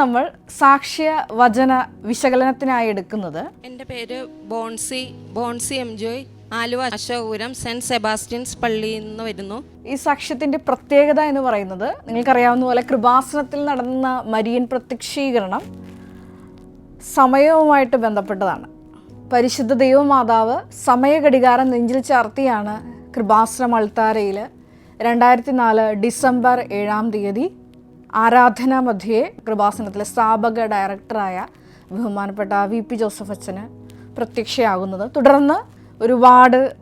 നമ്മൾ സാക്ഷ്യ വചന വിശകലനത്തിനായി എടുക്കുന്നത്. എന്റെ പേര് Bonsy Bonsy M Joy Aluva Ashokapuram saint Sebastian's പള്ളിയിൽ നിന്ന് വരുന്നു. ഈ സാക്ഷ്യത്തിന്റെ പ്രത്യേകത എന്ന് പറയുന്നത് നിങ്ങൾക്കറിയാവുന്ന പോലെ കൃപാസനത്തിൽ നടന്ന മരിയൻ പ്രത്യക്ഷീകരണം സമയവുമായിട്ട് ബന്ധപ്പെട്ടതാണ്. പരിശുദ്ധ ദൈവമാതാവ് സമയഘടികാരം നെഞ്ചിൽ ചാർത്തിയാണ് കൃപാസനം അൾത്താരയിൽ രണ്ടായിരത്തി നാല് ഡിസംബർ ഏഴാം തീയതി ആരാധനാ മധ്യേ കൃപാസനത്തിലെ സ്ഥാപക ഡയറക്ടറായ ബഹുമാനപ്പെട്ട വി പി ജോസഫ് അച്ഛന് പ്രത്യക്ഷയാകുന്നത്. തുടർന്ന് ഒരുപാട്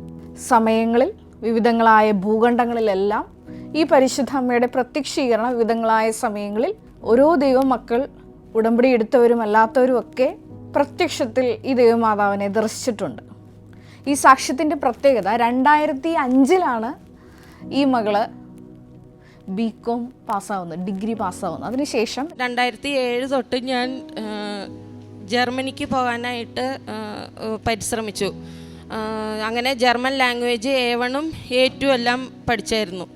സമയങ്ങളിൽ വിവിധങ്ങളായ ഭൂഖണ്ഡങ്ങളിലെല്ലാം ഈ പരിശുദ്ധ അമ്മയുടെ പ്രത്യക്ഷീകരണം വിവിധങ്ങളായ സമയങ്ങളിൽ ഓരോ ദൈവമക്കൾ ഉടമ്പടി എടുത്തവരും അല്ലാത്തവരുമൊക്കെ പ്രത്യക്ഷത്തിൽ ഈ ദൈവമാതാവിനെ ദർശിച്ചിട്ടുണ്ട്. ഈ സാക്ഷ്യത്തിന്റെ പ്രത്യേകത രണ്ടായിരത്തി അഞ്ചിലാണ് ഈ മകൾ ബി കോം പാസ്സാവുന്നത് ഡിഗ്രി പാസ്സാവുന്നത് അതിനുശേഷം രണ്ടായിരത്തി ഏഴ് തൊട്ട് ഞാൻ ജർമ്മനിക്ക് പോകാനായിട്ട് പരിശ്രമിച്ചു. അങ്ങനെ ജർമ്മൻ ലാംഗ്വേജ് എ വണ്ണും എ ടു എല്ലാം പഠിച്ചായിരുന്നു.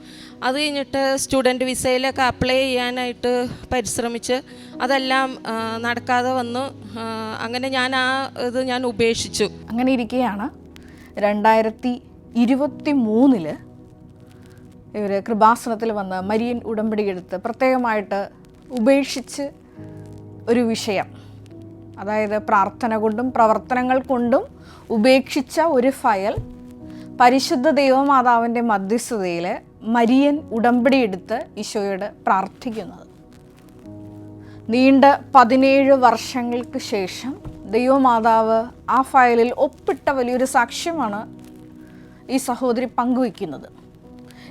അത് കഴിഞ്ഞിട്ട് സ്റ്റുഡന്റ് വിസയിലൊക്കെ അപ്ലൈ ചെയ്യാനായിട്ട് പരിശ്രമിച്ച് അതെല്ലാം നടക്കാതെ വന്നു. അങ്ങനെ ഞാൻ ആ ഇത് ഞാൻ ഉപേക്ഷിച്ചു. അങ്ങനെ ഇരിക്കുകയാണ് രണ്ടായിരത്തി ഇരുപത്തി മൂന്നിൽ ഇവർ കൃപാസനത്തിൽ വന്ന് മരിയൻ ഉടമ്പടി എടുത്ത് പ്രത്യേകമായിട്ട് ഉപേക്ഷിച്ച് ഒരു വിഷയം. അതായത് പ്രാർത്ഥന കൊണ്ടും പ്രവർത്തനങ്ങൾ കൊണ്ടും ഉപേക്ഷിച്ച ഒരു ഫയൽ പരിശുദ്ധ ദൈവമാതാവിന്റെ മധ്യസ്ഥതയിൽ മരിയൻ ഉടമ്പടി എടുത്ത് ഈശോയോട് പ്രാർത്ഥിക്കുന്നത്. നീണ്ട പതിനേഴ് വർഷങ്ങൾക്ക് ശേഷം ദൈവമാതാവ് ആ ഫയലിൽ ഒപ്പിട്ട വലിയൊരു സാക്ഷ്യമാണ് ഈ സഹോദരി പങ്കുവയ്ക്കുന്നത്.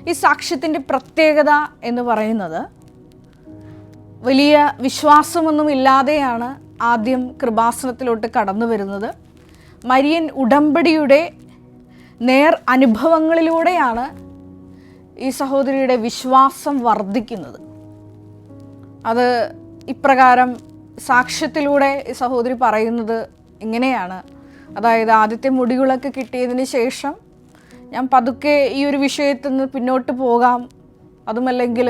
ഈ സാക്ഷ്യത്തിന്റെ പ്രത്യേകത എന്ന് പറയുന്നത് വലിയ വിശ്വാസമൊന്നും ഇല്ലാതെയാണ് ആദ്യം കൃപാസനത്തിലോട്ട് കടന്നു വരുന്നത്. മരിയൻ ഉടമ്പടിയുടെ നേർ അനുഭവങ്ങളിലൂടെയാണ് ഈ സഹോദരിയുടെ വിശ്വാസം വർദ്ധിക്കുന്നത്. അത് ഇപ്രകാരം സാക്ഷ്യത്തിലൂടെ ഈ സഹോദരി പറയുന്നത് ഇങ്ങനെയാണ്. അതായത് ആദ്യത്തെ മുടികളൊക്കെ കിട്ടിയതിന് ശേഷം ഞാൻ പതുക്കെ ഈ ഒരു വിഷയത്തിൽ നിന്ന് പിന്നോട്ട് പോകാം. അതുമല്ലെങ്കിൽ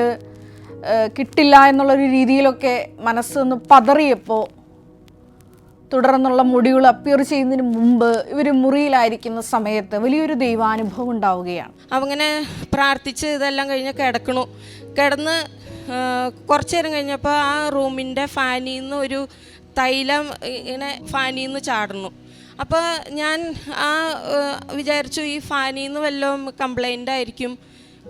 കിട്ടില്ല എന്നുള്ളൊരു രീതിയിലൊക്കെ മനസ്സൊന്ന് പതറിയപ്പോൾ തുടർന്നുള്ള മുടികൾ അപ്പിയർ ചെയ്യുന്നതിന് മുമ്പ് ഇവർ മുറിയിലായിരിക്കുന്ന സമയത്ത് വലിയൊരു ദൈവാനുഭവം ഉണ്ടാവുകയാണ്. അങ്ങനെ പ്രാർത്ഥിച്ച് ഇതെല്ലാം കഴിഞ്ഞ് കിടക്കണു. കിടന്ന് കുറച്ചു നേരം കഴിഞ്ഞപ്പോൾ ആ റൂമിന്റെ ഫാനിൽ നിന്ന് ഒരു തൈലം ഇങ്ങനെ ഫാനിൽ നിന്ന് ചാടുന്നു. അപ്പോൾ ഞാൻ ആ വിചാരിച്ചു ഈ ഫാനിൽ നിന്ന് വല്ലതും കംപ്ലൈന്റ് ആയിരിക്കും.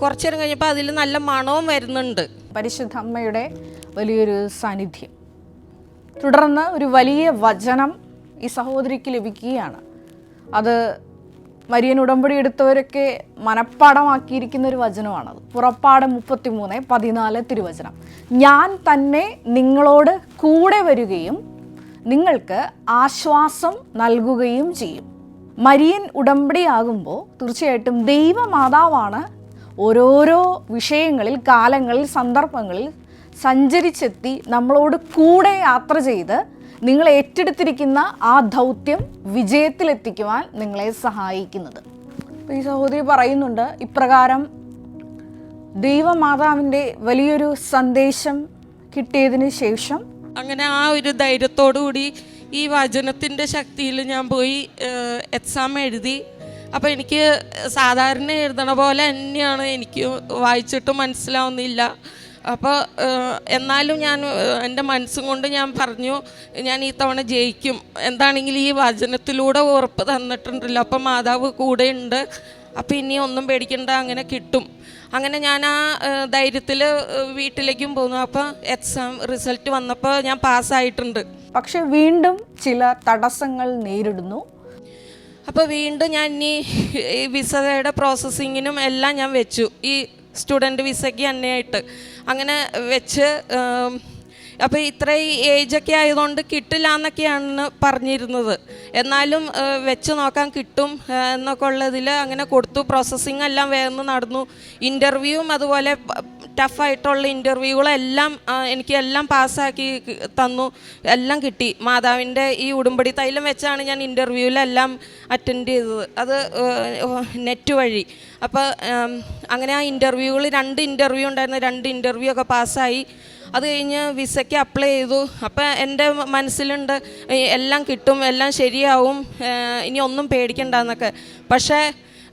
കുറച്ചു നേരം കഴിഞ്ഞപ്പോൾ അതിൽ നല്ല മണവും വരുന്നുണ്ട്. പരിശുദ്ധ അമ്മയുടെ വലിയൊരു സാന്നിധ്യം. തുടർന്ന് ഒരു വലിയ വചനം ഈ സഹോദരിക്ക് ലഭിക്കുകയാണ്. അത് മരിയൻ ഉടമ്പടി എടുത്തവരൊക്കെ മനപ്പാടമാക്കിയിരിക്കുന്ന ഒരു വചനമാണത്. പുറപ്പാട് മുപ്പത്തിമൂന്ന് പതിനാല് തിരുവചനം. ഞാൻ തന്നെ നിങ്ങളോട് കൂടെ വരികയും നിങ്ങൾക്ക് ആശ്വാസം നൽകുകയും ചെയ്യും. മരിയൻ ഉടമ്പടിയാകുമ്പോൾ തീർച്ചയായിട്ടും ദൈവമാതാവാണ് ഓരോരോ വിഷയങ്ങളിൽ കാലങ്ങളിൽ സന്ദർഭങ്ങളിൽ സഞ്ചരിച്ചെത്തി നമ്മളോട് കൂടെ യാത്ര ചെയ്ത് നിങ്ങൾ ഏറ്റെടുത്തിരിക്കുന്ന ആ ദൗത്യം വിജയത്തിലെത്തിക്കുവാൻ നിങ്ങളെ സഹായിക്കുന്നത്. ഈ സഹോദരി പറയുന്നുണ്ട് ഇപ്രകാരം ദൈവമാതാവിന്റെ വലിയൊരു സന്ദേശം കിട്ടിയതിന് ശേഷം അങ്ങനെ ആ ഒരു ധൈര്യത്തോടുകൂടി ഈ വചനത്തിന്റെ ശക്തിയിൽ ഞാൻ പോയി എക്സാം എഴുതി. അപ്പോൾ എനിക്ക് സാധാരണ എഴുതണ പോലെ തന്നെയാണ്. എനിക്ക് വായിച്ചിട്ട് മനസ്സിലാവുന്നില്ല. അപ്പോൾ എന്നാലും ഞാൻ എന്റെ മനസ്സും കൊണ്ട് ഞാൻ പറഞ്ഞു ഞാൻ ഈ തവണ ജയിക്കും. എന്താണെങ്കിലും ഈ വചനത്തിലൂടെ ഉറപ്പ് തന്നിട്ടുണ്ടല്ലോ. അപ്പം മാതാവ് കൂടെയുണ്ട്. അപ്പം ഇനി ഒന്നും പേടിക്കണ്ട അങ്ങനെ കിട്ടും. അങ്ങനെ ഞാൻ ആ ധൈര്യത്തിൽ വീട്ടിലേക്കും പോന്നു. അപ്പോൾ എക്സാം റിസൾട്ട് വന്നപ്പോൾ ഞാൻ പാസ്സായിട്ടുണ്ട്. പക്ഷെ വീണ്ടും ചില തടസ്സങ്ങൾ നേരിടുന്നു. അപ്പോൾ വീണ്ടും ഞാൻ ഇനി ഈ വിസയുടെ പ്രോസസ്സിങ്ങിനും എല്ലാം ഞാൻ വെച്ചു. ഈ സ്റ്റുഡന്റ് വിസയ്ക്ക് തന്നെയായിട്ട് അങ്ങനെ വെച്ച് അപ്പോൾ ഇത്രയും ഏജൊക്കെ ആയതുകൊണ്ട് കിട്ടില്ല എന്നൊക്കെയാണ് പറഞ്ഞിരുന്നത്. എന്നാലും വെച്ച് നോക്കാൻ കിട്ടും എന്നൊക്കെ ഉള്ളതിൽ അങ്ങനെ കൊടുത്തു. പ്രോസസ്സിങ് എല്ലാം വേഗം നടന്നു. ഇന്റർവ്യൂവും അതുപോലെ ടഫായിട്ടുള്ള ഇന്റർവ്യൂകളെല്ലാം എനിക്ക് എല്ലാം പാസ്സാക്കി തന്നു. എല്ലാം കിട്ടി. മാതാവിന്റെ ഈ ഉടുമ്പടി തൈലം വെച്ചാണ് ഞാൻ ഇന്റർവ്യൂവിലെല്ലാം അറ്റൻഡ് ചെയ്തത്. അത് നെറ്റ് വഴി. അപ്പോൾ അങ്ങനെ ആ ഇന്റർവ്യൂകൾ രണ്ട് ഇന്റർവ്യൂ ഉണ്ടായിരുന്നു. രണ്ട് ഇന്റർവ്യൂ ഒക്കെ പാസ്സായി അത് കഴിഞ്ഞ് വിസയ്ക്ക് അപ്ലൈ ചെയ്തു. അപ്പം എന്റെ മനസ്സിലുണ്ട് എല്ലാം കിട്ടും എല്ലാം ശരിയാവും ഇനി ഒന്നും പേടിക്കണ്ടെന്നൊക്കെ പക്ഷേ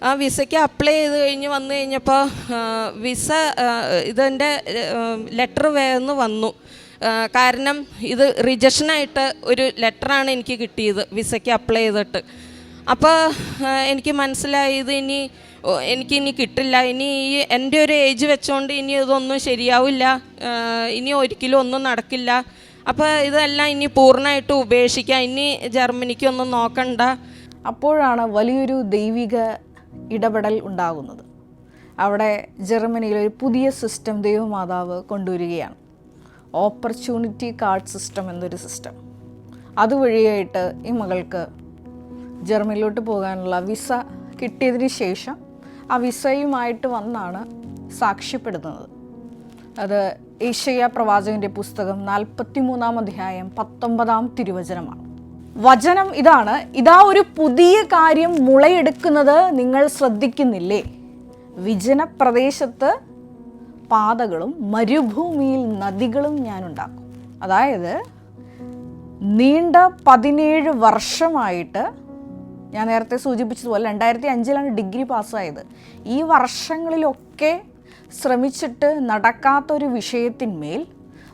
ആ വിസയ്ക്ക് അപ്ലൈ ചെയ്ത് കഴിഞ്ഞ് വന്നു കഴിഞ്ഞപ്പോൾ വിസ ഇതെന്റെ ലെറ്റർ വേന്ന് വന്നു. കാരണം ഇത് റിജക്ഷനായിട്ട് ഒരു ലെറ്ററാണ് എനിക്ക് കിട്ടിയത് വിസയ്ക്ക് അപ്ലൈ ചെയ്തിട്ട്. അപ്പോൾ എനിക്ക് മനസ്സിലായി ഇത് ഇനി ഓ, എനിക്കിനി കിട്ടില്ല. ഇനി ഈ എന്റെ ഒരു ഏജ് വെച്ചുകൊണ്ട് ഇനി ഇതൊന്നും ശരിയാവില്ല. ഇനി ഒരിക്കലും ഒന്നും നടക്കില്ല. അപ്പോൾ ഇതെല്ലാം ഇനി പൂർണമായിട്ട് ഉപേക്ഷിക്കാം. ഇനി ജർമ്മനിക്കൊന്നും നോക്കണ്ട. അപ്പോഴാണ് വലിയൊരു ദൈവിക ഇടപെടൽ ഉണ്ടാകുന്നത്. അവിടെ ജർമ്മനിയിൽ ഒരു പുതിയ സിസ്റ്റം ദൈവമാതാവ് കൊണ്ടുവരികയാണ്. ഓപ്പർച്യൂണിറ്റി കാർഡ് സിസ്റ്റം എന്നൊരു സിസ്റ്റം അതുവഴിയായിട്ട് ഈ മകൾക്ക് ജർമ്മനിയിലോട്ട് പോകാനുള്ള വിസ കിട്ടിയതിന് ശേഷം ആ വിസയുമായിട്ട് വന്നാണ് സാക്ഷ്യപ്പെടുന്നത്. അത് ഏഷ്യ പ്രവാചകന്റെ പുസ്തകം നാൽപ്പത്തി മൂന്നാം അധ്യായം പത്തൊമ്പതാം തിരുവചനമാണ്. വചനം ഇതാണ് ഇതാ ഒരു പുതിയ കാര്യം മുളയെടുക്കുന്നത് നിങ്ങൾ ശ്രദ്ധിക്കുന്നില്ലേ? വിജന പ്രദേശത്ത് പാതകളും മരുഭൂമിയിൽ നദികളും ഞാൻ ഉണ്ടാക്കും. അതായത് നീണ്ട പതിനേഴ് വർഷമായിട്ട് ഞാൻ നേരത്തെ സൂചിപ്പിച്ചതുപോലെ രണ്ടായിരത്തി അഞ്ചിലാണ് ഡിഗ്രി പാസ്സായത്. ഈ വർഷങ്ങളിലൊക്കെ ശ്രമിച്ചിട്ട് നടക്കാത്തൊരു വിഷയത്തിന്മേൽ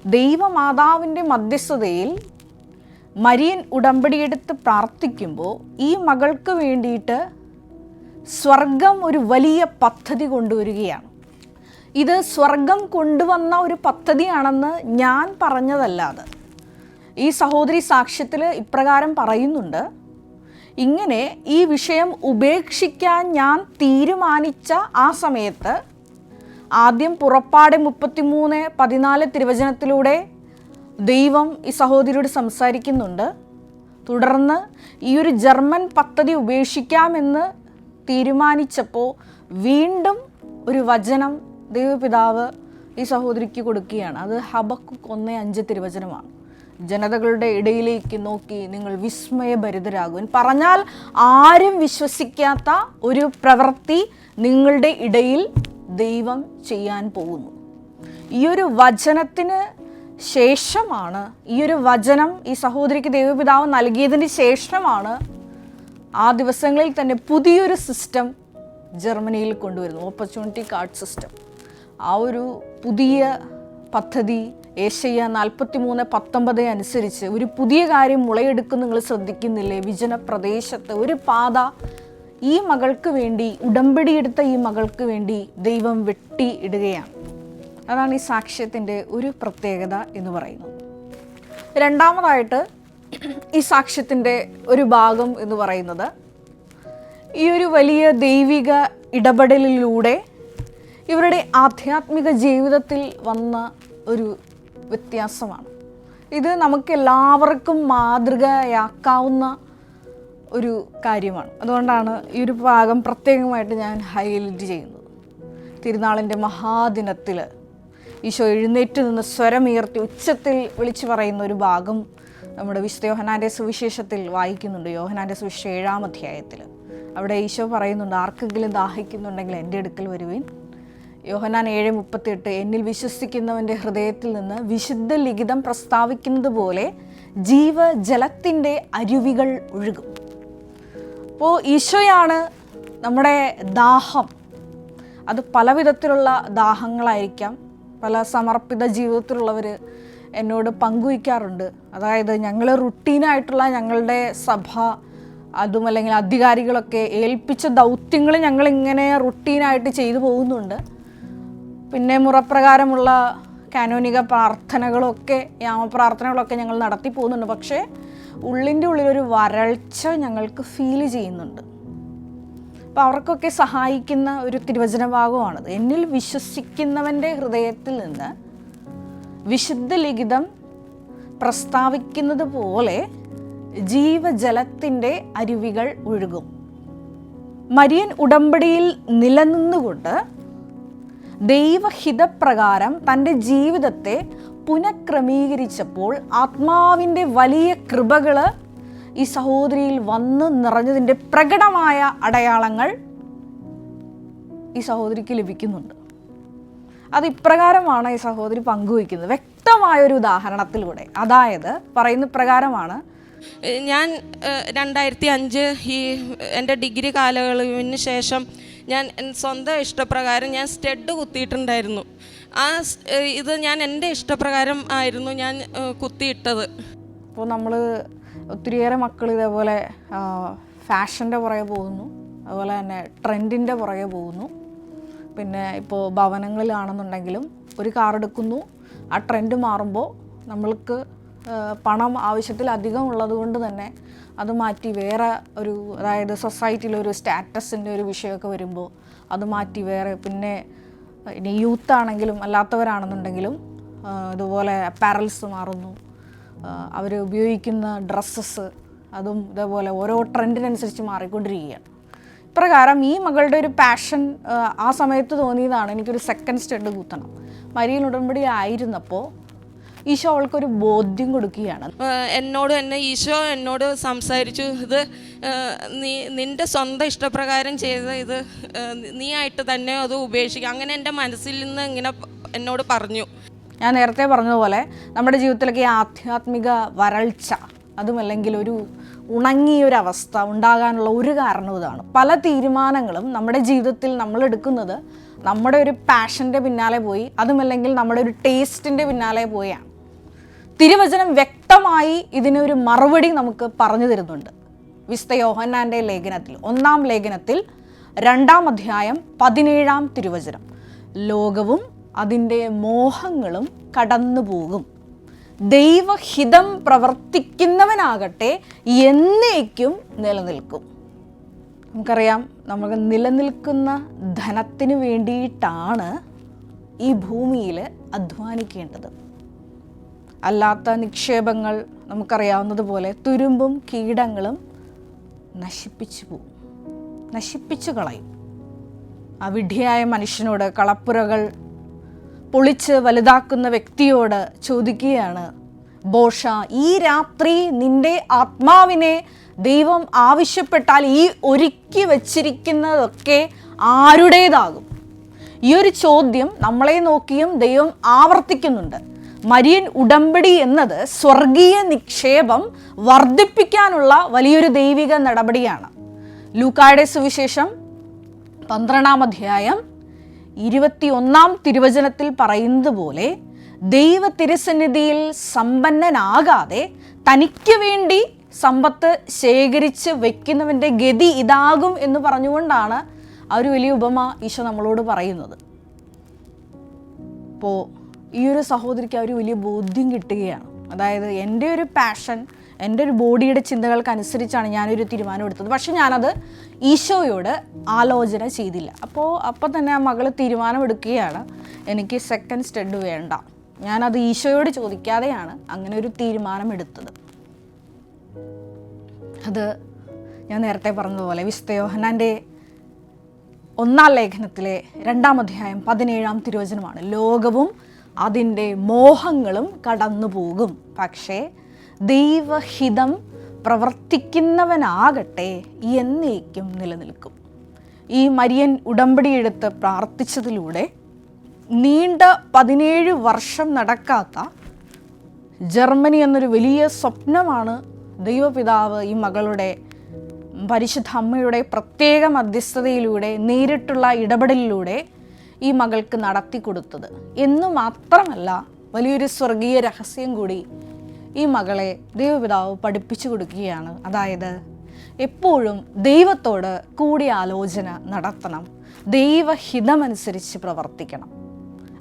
ദൈവമാതാവിന്റെ മധ്യസ്ഥതയിൽ മരിയൻ ഉടമ്പടിയെടുത്ത് പ്രാർത്ഥിക്കുമ്പോൾ ഈ മകൾക്ക് വേണ്ടിയിട്ട് സ്വർഗം ഒരു വലിയ പദ്ധതി കൊണ്ടുവരികയാണ്. ഇത് സ്വർഗം കൊണ്ടുവന്ന ഒരു പദ്ധതിയാണെന്ന് ഞാൻ പറഞ്ഞതല്ലാതെ. ഈ സഹോദരി സാക്ഷ്യത്തിൽ ഇപ്രകാരം പറയുന്നുണ്ട്. ഇങ്ങനെ ഈ വിഷയം ഉപേക്ഷിക്കാൻ ഞാൻ തീരുമാനിച്ച ആ സമയത്ത് ആദ്യം പുറപ്പാട് മുപ്പത്തിമൂന്ന് പതിനാല് തിരുവചനത്തിലൂടെ ദൈവം ഈ സഹോദരിയോട് സംസാരിക്കുന്നുണ്ട്. തുടർന്ന് ഈ ഒരു ജർമ്മൻ പദ്ധതി ഉപേക്ഷിക്കാമെന്ന് തീരുമാനിച്ചപ്പോൾ വീണ്ടും ഒരു വചനം ദൈവപിതാവ് ഈ സഹോദരിക്ക് കൊടുക്കുകയാണ്. അത് ഹബക്കു ഒന്ന് അഞ്ച് തിരുവചനമാണ്. ജനതകളുടെ ഇടയിലേക്ക് നോക്കി നിങ്ങൾ വിസ്മയഭരിതരാകും പറഞ്ഞാൽ ആരും വിശ്വസിക്കാത്ത ഒരു പ്രവൃത്തി നിങ്ങളുടെ ഇടയിൽ ദൈവം ചെയ്യാൻ പോകുന്നു. ഈ ഒരു വചനത്തിന് ശേഷമാണ് ഈ ഒരു വചനം ഈ സഹോദരിക്ക് ദൈവപിതാവ് നൽകിയതിന് ശേഷമാണ് ആ ദിവസങ്ങളിൽ തന്നെ പുതിയൊരു സിസ്റ്റം ജർമ്മനിയിൽ കൊണ്ടുവരുന്നു ഓപ്പർച്യൂണിറ്റി കാർഡ് സിസ്റ്റം. ആ ഒരു പുതിയ പദ്ധതി ഏഷ്യ നാൽപ്പത്തി മൂന്ന് പത്തൊമ്പത് അനുസരിച്ച് ഒരു പുതിയ കാര്യം മുളയെടുക്കും നിങ്ങൾ ശ്രദ്ധിക്കുന്നില്ലേ? വിജന പ്രദേശത്ത് ഒരു പാത ഈ മകൾക്ക് വേണ്ടി ഉടമ്പടിയെടുത്ത ഈ മകൾക്ക് വേണ്ടി ദൈവം വെട്ടി ഇടുകയാണ്. അതാണ് ഈ സാക്ഷ്യത്തിന്റെ ഒരു പ്രത്യേകത എന്ന് പറയുന്നത്. രണ്ടാമതായിട്ട് ഈ സാക്ഷ്യത്തിന്റെ ഒരു ഭാഗം എന്ന് പറയുന്നത് ഈ ഒരു വലിയ ദൈവിക ഇടപെടലിലൂടെ ഇവരുടെ ആധ്യാത്മിക ജീവിതത്തിൽ വന്ന ഒരു വ്യത്യാസമാണ്. ഇത് നമുക്ക് എല്ലാവർക്കും മാതൃകയാക്കാവുന്ന ഒരു കാര്യമാണ്. അതുകൊണ്ടാണ് ഈ ഒരു ഭാഗം പ്രത്യേകമായിട്ട് ഞാൻ ഹൈലൈറ്റ് ചെയ്യുന്നത്. തിരുനാളിന്റെ മഹാദിനത്തിൽ ഈശോ എഴുന്നേറ്റ് നിന്ന് സ്വരമുയർത്തി ഉച്ചത്തിൽ വിളിച്ചു പറയുന്ന ഒരു ഭാഗം നമ്മുടെ വിശുദ്ധ യോഹനാന്റെ സുവിശേഷത്തിൽ വായിക്കുന്നുണ്ട്. യോഹനാന്റെ സുവിശേഷം ഏഴാം അധ്യായത്തിൽ അവിടെ ഈശോ പറയുന്നുണ്ട് ആർക്കെങ്കിലും ദാഹിക്കുന്നുണ്ടെങ്കിൽ എന്റെ അടുക്കൽ വരുവിൻ. യോഹനാൻ ഏഴ് മുപ്പത്തിയെട്ട് എന്നിൽ വിശ്വസിക്കുന്നവന്റെ ഹൃദയത്തിൽ നിന്ന് വിശുദ്ധ ലിഖിതം പ്രസ്താവിക്കുന്നത് പോലെ ജീവജലത്തിന്റെ അരുവികൾ ഒഴുകും. അപ്പോൾ ഈശോയാണ് നമ്മുടെ ദാഹം. അത് പല വിധത്തിലുള്ള ദാഹങ്ങളായിരിക്കാം. പല സമർപ്പിത ജീവിതത്തിലുള്ളവർ എന്നോട് പങ്കുവയ്ക്കാറുണ്ട്. അതായത് ഞങ്ങൾ റുട്ടീനായിട്ടുള്ള ഞങ്ങളുടെ സഭ അതും അല്ലെങ്കിൽ അധികാരികളൊക്കെ ഏൽപ്പിച്ച ദൗത്യങ്ങൾ ഞങ്ങളിങ്ങനെ റുട്ടീനായിട്ട് ചെയ്തു പോകുന്നുണ്ട്. പിന്നെ മുറപ്രകാരമുള്ള കാനോനിക പ്രാർത്ഥനകളൊക്കെ യാമപ്രാർത്ഥനകളൊക്കെ ഞങ്ങൾ നടത്തി പോകുന്നുണ്ട്. പക്ഷേ ഉള്ളിന്റെ ഉള്ളിലൊരു വരൾച്ച ഞങ്ങൾക്ക് ഫീൽ ചെയ്യുന്നുണ്ട്. അപ്പോൾ അവർക്കൊക്കെ സഹായിക്കുന്ന ഒരു തിരുവചന ഭാഗമാണത് എന്നിൽ വിശ്വസിക്കുന്നവന്റെ ഹൃദയത്തിൽ നിന്ന് വിശുദ്ധ ലിഖിതം പ്രസ്താവിക്കുന്നത് പോലെ ജീവജലത്തിന്റെ അരുവികൾ ഒഴുകും. മരിയൻ ഉടമ്പടിയിൽ നിലനിന്നുകൊണ്ട് ദൈവഹിതപ്രകാരം തന്റെ ജീവിതത്തെ പുനഃക്രമീകരിച്ചപ്പോൾ ആത്മാവിന്റെ വലിയ കൃപകൾ ഈ സഹോദരിയിൽ വന്ന് നിറഞ്ഞതിന്റെ പ്രകടമായ അടയാളങ്ങൾ ഈ സഹോദരിക്ക് ലഭിക്കുന്നുണ്ട്. അത് ഇപ്രകാരമാണ് ഈ സഹോദരി പങ്കുവയ്ക്കുന്നത്. വ്യക്തമായ ഒരു ഉദാഹരണത്തിലൂടെ. അതായത് പറയുന്ന പ്രകാരമാണ് ഞാൻ രണ്ടായിരത്തി അഞ്ച് ഈ എന്റെ ഡിഗ്രി കാലയളവിന് ശേഷം ഞാൻ സ്വന്തം ഇഷ്ടപ്രകാരം ഞാൻ സ്റ്റെഡ് കുത്തിയിട്ടുണ്ടായിരുന്നു. ആ ഇത് ഞാൻ എന്റെ ഇഷ്ടപ്രകാരം ആയിരുന്നു ഞാൻ കുത്തിയിട്ടത്. അപ്പോൾ നമ്മൾ ഒത്തിരിയേറെ മക്കൾ ഇതേപോലെ ഫാഷന്റെ പുറകെ പോകുന്നു. അതുപോലെ തന്നെ ട്രെൻഡിന്റെ പുറകെ പോകുന്നു. പിന്നെ ഇപ്പോൾ ഭവനങ്ങളിലാണെന്നുണ്ടെങ്കിലും ഒരു കാർ എടുക്കുന്നു. ആ ട്രെൻഡ് മാറുമ്പോൾ നമ്മൾക്ക് പണം ആവശ്യത്തിലധികം ഉള്ളത് കൊണ്ട് തന്നെ അത് മാറ്റി വേറെ ഒരു അതായത് സൊസൈറ്റിയിലെ ഒരു സ്റ്റാറ്റസിന്റെ ഒരു വിഷയമൊക്കെ വരുമ്പോൾ അത് മാറ്റി വേറെ പിന്നെ ഇനി യൂത്ത് ആണെങ്കിലും അല്ലാത്തവരാണെന്നുണ്ടെങ്കിലും ഇതുപോലെ അപ്പാരൽസ് മാറുന്നു. അവർ ഉപയോഗിക്കുന്ന ഡ്രസ്സസ് അതും ഇതേപോലെ ഓരോ ട്രെൻഡിനനുസരിച്ച് മാറിക്കൊണ്ടിരിക്കുകയാണ്. ഇപ്രകാരം ഈ മകളുടെ ഒരു പാഷൻ ആ സമയത്ത് തോന്നിയതാണ് എനിക്കൊരു സെക്കൻഡ് സ്റ്റഡ് കൂത്തണം. മരിയൻ ഉടമ്പടി ആയിരുന്നപ്പോൾ ഈശോ അവൾക്കൊരു ബോധ്യം കൊടുക്കുകയാണ്. എന്നോട് തന്നെ ഈശോ എന്നോട് സംസാരിച്ചു ഇത് നീ നിന്റെ സ്വന്തം ഇഷ്ടപ്രകാരം ചെയ്ത ഇത് നീ ആയിട്ട് തന്നെ അത് ഉപേക്ഷിക്കുക അങ്ങനെ എന്റെ മനസ്സിൽ നിന്ന് ഇങ്ങനെ എന്നോട് പറഞ്ഞു. ഞാൻ നേരത്തെ പറഞ്ഞതുപോലെ നമ്മുടെ ജീവിതത്തിലൊക്കെ ഈ ആധ്യാത്മിക വരൾച്ച അതുമല്ലെങ്കിൽ ഒരു ഉണങ്ങിയൊരവസ്ഥ ഉണ്ടാകാനുള്ള ഒരു കാരണം ഇതാണ്. പല തീരുമാനങ്ങളും നമ്മുടെ ജീവിതത്തിൽ നമ്മൾ എടുക്കുന്നത് നമ്മുടെ ഒരു പാഷന്റെ പിന്നാലെ പോയി അതുമല്ലെങ്കിൽ നമ്മുടെ ഒരു ടേസ്റ്റിന്റെ പിന്നാലെ പോയാണ്. തിരുവചനം വ്യക്തമായി ഇതിനൊരു മറുപടി നമുക്ക് പറഞ്ഞു തരുന്നുണ്ട്. വിസ്ത യോഹന്നാന്റെ ലേഖനത്തിൽ ഒന്നാം ലേഖനത്തിൽ രണ്ടാം അധ്യായം പതിനേഴാം തിരുവചനം. ലോകവും അതിന്റെ മോഹങ്ങളും കടന്നു പോകും ദൈവഹിതം പ്രവർത്തിക്കുന്നവനാകട്ടെ എന്നേക്കും നിലനിൽക്കും. നമുക്കറിയാം നമുക്ക് നിലനിൽക്കുന്ന ധനത്തിന് വേണ്ടിയിട്ടാണ് ഈ ഭൂമിയിൽ അധ്വാനിക്കേണ്ടത്. അല്ലാത്ത നിക്ഷേപങ്ങൾ നമുക്കറിയാവുന്നതുപോലെ തുരുമ്പും കീടങ്ങളും നശിപ്പിച്ചു പോവും. നശിപ്പിച്ചു കളയും. ആ വിഡ്ഢിയായ മനുഷ്യനോട് കളപ്പുരകൾ പൊളിച്ച് വലുതാക്കുന്ന വ്യക്തിയോട് ചോദിക്കുകയാണ് ബോഷ ഈ രാത്രി നിന്റെ ആത്മാവിനെ ദൈവം ആവശ്യപ്പെട്ടാൽ ഈ ഒരുക്കി വച്ചിരിക്കുന്നതൊക്കെ ആരുടേതാകും? ഈ ഒരു ചോദ്യം നമ്മളെ നോക്കിയും ദൈവം ആവർത്തിക്കുന്നുണ്ട്. മരിയൻ ഉടമ്പടി എന്നത് സ്വർഗീയ നിക്ഷേപം വർദ്ധിപ്പിക്കാനുള്ള വലിയൊരു ദൈവിക നടപടിയാണ്. ലൂക്കായുടെ സുവിശേഷം പന്ത്രണ്ടാം അധ്യായം ഇരുപത്തിയൊന്നാം തിരുവചനത്തിൽ പറയുന്നത് പോലെ ദൈവ തിരുസന്നിധിയിൽ സമ്പന്നനാകാതെ തനിക്ക് വേണ്ടി സമ്പത്ത് ശേഖരിച്ച് വെക്കുന്നവന്റെ ഗതി ഇതാകും എന്ന് പറഞ്ഞുകൊണ്ടാണ് ആ ഒരു വലിയ ഉപമ ഈശോ നമ്മളോട് പറയുന്നത്. അപ്പോൾ ഈ ഒരു സഹോദരിക്ക് ഒരു വലിയ ബോധ്യം കിട്ടുകയാണ്. അതായത് എന്റെ ഒരു പാഷൻ എന്റെ ഒരു ബോഡിയുടെ ചിന്തകൾക്കനുസരിച്ചാണ് ഞാനൊരു തീരുമാനം എടുത്തത്. പക്ഷെ ഞാനത് ഈശോയോട് ആലോചന ചെയ്തില്ല. അപ്പോൾ അപ്പം തന്നെ ആ മകൾ തീരുമാനമെടുക്കുകയാണ് എനിക്ക് സെക്കൻഡ് സ്റ്റെഡ് വേണ്ട. ഞാനത് ഈശോയോട് ചോദിക്കാതെയാണ് അങ്ങനെ ഒരു തീരുമാനമെടുത്തത് അത് ഞാൻ നേരത്തെ പറഞ്ഞതുപോലെ വിസ്തയോഹനാന്റെ ഒന്നാം ലേഖനത്തിലെ രണ്ടാം അധ്യായം പതിനേഴാം തിരുവചനമാണ്. ലോകവും അതിന്റെ മോഹങ്ങളും കടന്നു പോകും പക്ഷേ ദൈവഹിതം പ്രവർത്തിക്കുന്നവനാകട്ടെ എന്നേക്കും നിലനിൽക്കും. ഈ മരിയൻ ഉടമ്പടിയെടുത്ത് പ്രാർത്ഥിച്ചതിലൂടെ നീണ്ട പതിനേഴ് വർഷം നടക്കാത്ത ജർമ്മനി എന്നൊരു വലിയ സ്വപ്നമാണ് ദൈവപിതാവ് ഈ മകളുടെ പരിശുദ്ധ അമ്മയുടെ പ്രത്യേക മധ്യസ്ഥതയിലൂടെ നേരിട്ടുള്ള ഇടപെടലിലൂടെ ഈ മകൾക്ക് നടത്തി കൊടുത്തത്. എന്നു മാത്രമല്ല വലിയൊരു സ്വർഗീയ രഹസ്യം കൂടി ഈ മകളെ ദൈവപിതാവ് പഠിപ്പിച്ചു കൊടുക്കുകയാണ്. അതായത് എപ്പോഴും ദൈവത്തോട് കൂടി കൂടിയാലോചന നടത്തണം. ദൈവഹിതമനുസരിച്ച് പ്രവർത്തിക്കണം.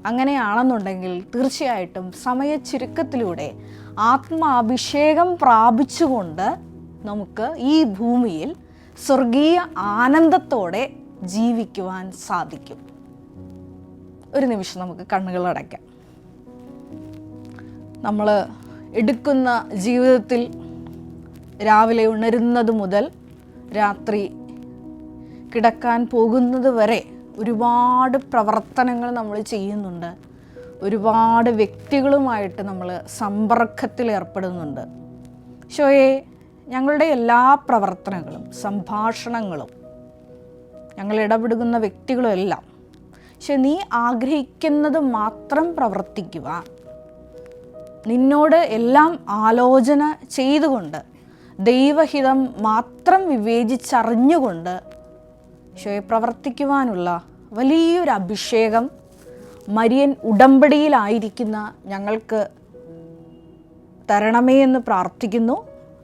അങ്ങനെയാണെന്നുണ്ടെങ്കിൽ തീർച്ചയായിട്ടും സമയച്ചുരുക്കത്തിലൂടെ ആത്മാഭിഷേകം പ്രാപിച്ചുകൊണ്ട് നമുക്ക് ഈ ഭൂമിയിൽ സ്വർഗീയ ആനന്ദത്തോടെ ജീവിക്കുവാൻ സാധിക്കും. ഒരു നിമിഷം നമുക്ക് കണ്ണുകൾ അടയ്ക്കാം. നമ്മൾ എടുക്കുന്ന ജീവിതത്തിൽ രാവിലെ ഉണരുന്നത് മുതൽ രാത്രി കിടക്കാൻ പോകുന്നത് വരെ ഒരുപാട് പ്രവർത്തനങ്ങൾ നമ്മൾ ചെയ്യുന്നുണ്ട്. ഒരുപാട് വ്യക്തികളുമായിട്ട് നമ്മൾ സമ്പർക്കത്തിൽ ഏർപ്പെടുന്നുണ്ട്. ഷോയെ ഞങ്ങളുടെ എല്ലാ പ്രവർത്തനങ്ങളും സംഭാഷണങ്ങളും ഞങ്ങൾ ഇടപെടുന്ന വ്യക്തികളും എല്ലാം പക്ഷെ നീ ആഗ്രഹിക്കുന്നത് മാത്രം പ്രവർത്തിക്കുക. നിന്നോട് എല്ലാം ആലോചന ചെയ്തുകൊണ്ട് ദൈവഹിതം മാത്രം വിവേചിച്ചറിഞ്ഞുകൊണ്ട് ഈശോയെ പ്രവർത്തിക്കുവാനുള്ള വലിയൊരു അഭിഷേകം മരിയൻ ഉടമ്പടിയിലായിരിക്കുന്ന ഞങ്ങൾക്ക് തരണമേ എന്ന് പ്രാർത്ഥിക്കുന്നു.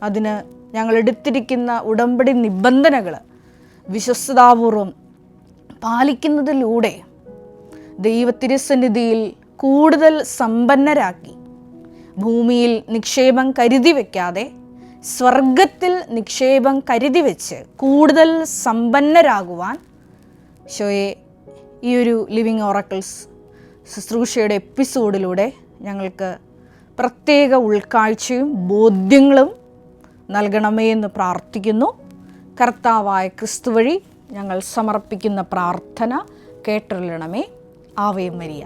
അതിന് ഞങ്ങൾ എടുത്തിരിക്കുന്ന ഉടമ്പടി നിബന്ധനകൾ വിശ്വസ്തതാപൂർവം പാലിക്കുന്നതിലൂടെ ദൈവത്തിരുസന്നിധിയിൽ കൂടുതൽ സമ്പന്നരാക്കി. ഭൂമിയിൽ നിക്ഷേപം കരുതി വയ്ക്കാതെ സ്വർഗത്തിൽ നിക്ഷേപം കരുതി വെച്ച് കൂടുതൽ സമ്പന്നരാകുവാൻ ഷോയെ ഈ ഒരു ലിവിങ് ഓറക്കിൾസ് ശുശ്രൂഷയുടെ എപ്പിസോഡിലൂടെ ഞങ്ങൾക്ക് പ്രത്യേക ഉൾക്കാഴ്ചയും ബോധ്യങ്ങളും നൽകണമേ എന്ന് പ്രാർത്ഥിക്കുന്നു. കർത്താവായ ക്രിസ്തു വഴി ഞങ്ങൾ സമർപ്പിക്കുന്ന പ്രാർത്ഥന കേട്ടറിയണമേ. Ave Maria